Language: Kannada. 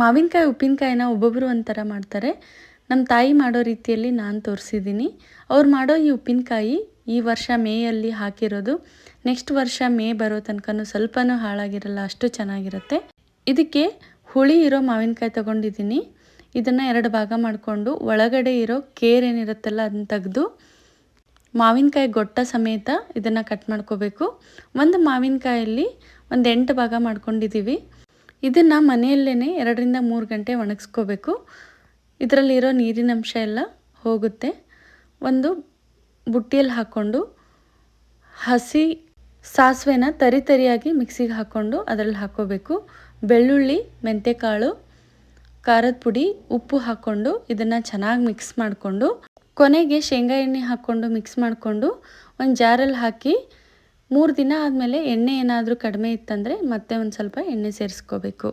ಮಾವಿನಕಾಯಿ, ಉಪ್ಪಿನಕಾಯಿನ ಒಬ್ಬೊಬ್ಬರು ಒಂಥರ ಮಾಡ್ತಾರೆ. ನಮ್ಮ ತಾಯಿ ಮಾಡೋ ರೀತಿಯಲ್ಲಿ ನಾನು ತೋರಿಸಿದ್ದೀನಿ. ಅವ್ರು ಮಾಡೋ ಈ ಉಪ್ಪಿನಕಾಯಿ ಈ ವರ್ಷ ಮೇಯಲ್ಲಿ ಹಾಕಿರೋದು. ನೆಕ್ಸ್ಟ್ ವರ್ಷ ಮೇ ಬರೋ ತನಕನೂ ಸ್ವಲ್ಪನೂ ಹಾಳಾಗಿರಲ್ಲ, ಅಷ್ಟು ಚೆನ್ನಾಗಿರುತ್ತೆ. ಇದಕ್ಕೆ ಹುಳಿ ಇರೋ ಮಾವಿನಕಾಯಿ ತೊಗೊಂಡಿದ್ದೀನಿ. ಇದನ್ನು ಎರಡು ಭಾಗ ಮಾಡಿಕೊಂಡು ಒಳಗಡೆ ಇರೋ ಕೇರ್ ಏನಿರುತ್ತಲ್ಲ ಅದನ್ನ ತೆಗೆದು ಮಾವಿನಕಾಯಿ ಗೊಟ್ಟ ಸಮೇತ ಇದನ್ನು ಕಟ್ ಮಾಡ್ಕೋಬೇಕು. ಒಂದು ಮಾವಿನಕಾಯಲ್ಲಿ ಒಂದು ಎಂಟು ಭಾಗ ಮಾಡ್ಕೊಂಡಿದ್ದೀವಿ ಇದನ್ನು ಮನೆಯಲ್ಲೇ ಎರಡರಿಂದ ಮೂರು ಗಂಟೆ ಒಣಗಿಸ್ಕೋಬೇಕು. ಇದರಲ್ಲಿರೋ ನೀರಿನ ಅಂಶ ಎಲ್ಲ ಹೋಗುತ್ತೆ. ಒಂದು ಬುಟ್ಟಿಯಲ್ಲಿ ಹಾಕ್ಕೊಂಡು ಹಸಿ ಸಾಸಿವೆನ ತರಿ ತರಿಯಾಗಿ ಮಿಕ್ಸಿಗೆ ಹಾಕ್ಕೊಂಡು ಅದರಲ್ಲಿ ಹಾಕ್ಕೋಬೇಕು. ಬೆಳ್ಳುಳ್ಳಿ, ಮೆಂತೆಕಾಳು, ಖಾರದ ಪುಡಿ, ಉಪ್ಪು ಹಾಕ್ಕೊಂಡು ಇದನ್ನು ಚೆನ್ನಾಗಿ ಮಿಕ್ಸ್ ಮಾಡಿಕೊಂಡು ಕೊನೆಗೆ ಶೇಂಗಾ ಎಣ್ಣೆ ಹಾಕ್ಕೊಂಡು ಮಿಕ್ಸ್ ಮಾಡಿಕೊಂಡು ಒಂದು ಜಾರಲ್ಲಿ ಹಾಕಿ ಮೂರು ದಿನ ಆದಮೇಲೆ ಎಣ್ಣೆ ಏನಾದರೂ ಕಡಿಮೆ ಇತ್ತಂದರೆ ಮತ್ತೆ ಒಂದು ಸ್ವಲ್ಪ ಎಣ್ಣೆ ಸೇರಿಸ್ಕೋಬೇಕು.